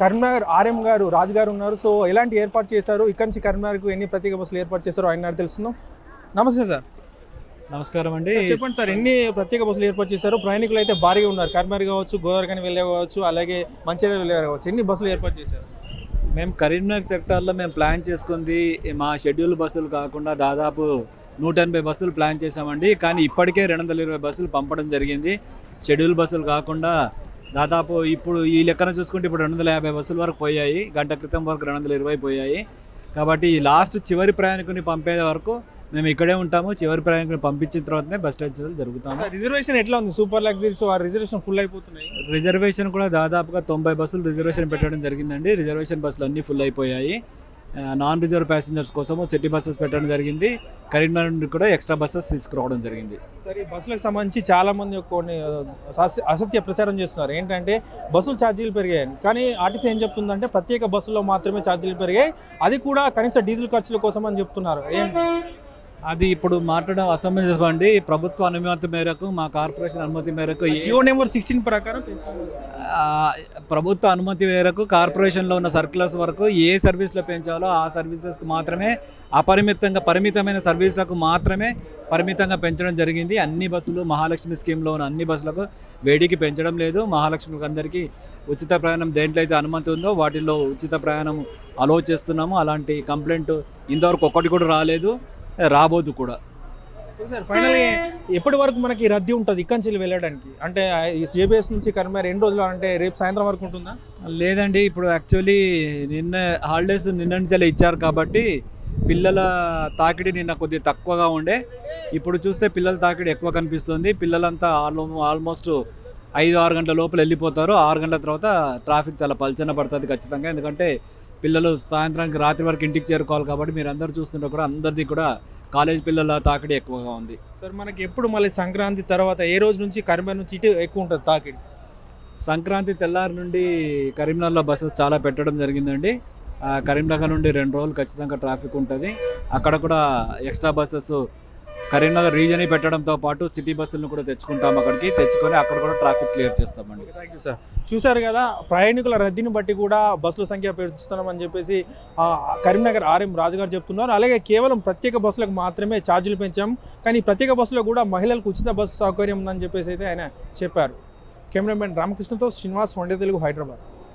Karimnagar RM గారు రాజు గారు ఉన్నారు. సో ఎలాంటి ఏర్పాటు చేశారు? ఇక్కడి నుంచి కరీంనగర్కు ఎన్ని ప్రత్యేక బస్సులు ఏర్పాటు చేశారో ఆయన తెలుస్తున్నాం నమస్తే సార్. నమస్కారం అండి. చెప్పండి సార్ ఎన్ని ప్రత్యేక బస్సులు ఏర్పాటు చేశారు? ప్రయాణికులు అయితే భారీగా ఉన్నారు. కరీంనగర్ కావచ్చు గోదావరి కానీ వెళ్ళే కావచ్చు అలాగే మంచిర్యాల వెళ్ళే కావచ్చు. ఎన్ని బస్సులు ఏర్పాటు చేశారు? మేము కరీంనగర్ సెక్టార్లో మేము ప్లాన్ చేసుకుంది మా షెడ్యూల్ బస్సులు కాకుండా దాదాపు నూట ఎనభై బస్సులు ప్లాన్ చేసామండి కానీ ఇప్పటికే రెండు వందల ఇరవై బస్సులు పంపడం జరిగింది. షెడ్యూల్ బస్సులు కాకుండా దాదాపు ఇప్పుడు ఈ లెక్కన చూసుకుంటే ఇప్పుడు రెండు వందల యాభై బస్సుల వరకు పోయాయి. గంట క్రితం వరకు రెండు వందల ఇరవై పోయాయి. కాబట్టి ఈ లాస్ట్ చివరి ప్రయాణికుని పంపే వరకు మేము ఇక్కడే ఉంటాము. చివరి ప్రయాణికుని పంపించిన తర్వాతనే బస్ స్టాండ్ జరుగుతాము. రిజర్వేషన్ ఎట్లా ఉంది? సూపర్ లగ్జరీస్ ఆ రిజర్వేషన్ ఫుల్ అయిపోతున్నాయి. రిజర్వేషన్ కూడా దాదాపుగా తొంభై బస్సులు రిజర్వేషన్ పెట్టడం జరిగిందండి. రిజర్వేషన్ బస్సులు అన్నీ ఫుల్ అయిపోయాయి. నాన్ రిజర్వ్ ప్యాసింజర్స్ కోసము సిటీ బస్సెస్ పెట్టడం జరిగింది. కరీంనగర్ నుండి కూడా ఎక్స్ట్రా బస్సెస్ తీసుకురావడం జరిగింది. సరే ఈ బస్సులకు సంబంధించి చాలామంది కొన్ని అసత్య ప్రచారం చేస్తున్నారు. ఏంటంటే బస్సులు ఛార్జీలు పెరిగాయి. కానీ ఆర్టీసీ ఏం చెప్తుందంటే ప్రత్యేక బస్సుల్లో మాత్రమే ఛార్జీలు పెరిగాయి. అది కూడా కనీస డీజిల్ ఖర్చుల కోసం అని చెప్తున్నారు అది ఇప్పుడు మాట్లాడడం అసమంజసం అండి ప్రభుత్వ అనుమతి మేరకు మా కార్పొరేషన్ అనుమతి మేరకు జియో నెంబర్ సిక్స్టీన్ ప్రకారం ప్రభుత్వ అనుమతి మేరకు కార్పొరేషన్లో ఉన్న సర్కులర్స్ వరకు ఏ సర్వీస్లో పెంచాలో ఆ సర్వీసెస్కి మాత్రమే అపరిమితంగా పరిమితమైన సర్వీసులకు మాత్రమే పరిమితంగా పెంచడం జరిగింది. అన్ని బస్సులు మహాలక్ష్మి స్కీమ్లో ఉన్న అన్ని బస్సులకు వేడికి పెంచడం లేదు. మహాలక్ష్మికి అందరికీ ఉచిత ప్రయాణం దేంట్లో అయితే అనుమతి ఉందో వాటిల్లో ఉచిత ప్రయాణం అలో చేస్తున్నాము. అలాంటి కంప్లైంట్ ఇంతవరకు ఒక్కటి కూడా రాలేదు. రాబోదు కూడా. సార్ ఫైనల్ ఎప్పటి వరకు మనకి రద్దీ ఉంటుంది ఇక్కడి నుంచి వెళ్ళడానికి? అంటే జేబీఎస్ నుంచి కరీంనగర్ ఎన్ని రోజులు అంటే రేపు సాయంత్రం వరకు ఉంటుందా? లేదండి ఇప్పుడు యాక్చువల్లీ నిన్న హాలిడేస్ నిన్న నుంచి ఇచ్చారు కాబట్టి పిల్లల తాకిడి నిన్న కొద్దిగా తక్కువగా ఉండే. ఇప్పుడు చూస్తే పిల్లల తాకిడి ఎక్కువ కనిపిస్తుంది. పిల్లలంతా ఆల్మో ఆల్మోస్ట్ ఐదు ఆరు గంటల లోపల వెళ్ళిపోతారు. ఆరు గంటల తర్వాత ట్రాఫిక్ చాలా పల్చన పడుతుంది ఖచ్చితంగా. ఎందుకంటే పిల్లలు సాయంత్రానికి రాత్రి వరకు ఇంటికి చేరుకోవాలి కాబట్టి మీరు అందరూ చూస్తుంటే కూడా అందరిది కూడా కాలేజ్ పిల్లల తాకిడి ఎక్కువగా ఉంది. సార్ మనకి ఎప్పుడు మళ్ళీ సంక్రాంతి తర్వాత ఏ రోజు నుంచి కరీంనగర్ నుంచి ఇటు ఎక్కువ ఉంటుంది తాకిడి? సంక్రాంతి తెల్లారి నుండి కరీంనగర్లో బస్సెస్ చాలా పెట్టడం జరిగిందండి. ఆ, కరీంనగర్ నుండి రెండు రోజులు ఖచ్చితంగా ట్రాఫిక్ ఉంటుంది. అక్కడ కూడా ఎక్స్ట్రా బస్సెస్ కరీంనగర్ రీజన్ పెట్టడంతో పాటు సిటీ బస్సులను కూడా తెచ్చుకుంటాం అక్కడికి. తెచ్చుకొని అక్కడ కూడా ట్రాఫిక్ క్లియర్ చేస్తామండి. థ్యాంక్ యూ సార్ చూశారు కదా ప్రయాణికుల రద్దీని బట్టి కూడా బస్సుల సంఖ్య పెంచుతున్నామని చెప్పేసి కరీంనగర్ ఆర్ఎం రాజు గారు చెప్తున్నారు. అలాగే కేవలం ప్రత్యేక బస్సులకు మాత్రమే ఛార్జీలు పెంచాం. కానీ ప్రత్యేక బస్సులో కూడా మహిళలకు ఉచిత బస్సు సౌకర్యం ఉందని చెప్పేసి అయితే ఆయన చెప్పారు. కెమెరామెన్ రామకృష్ణతో శ్రీనివాస్ వండే తెలుగు హైదరాబాద్.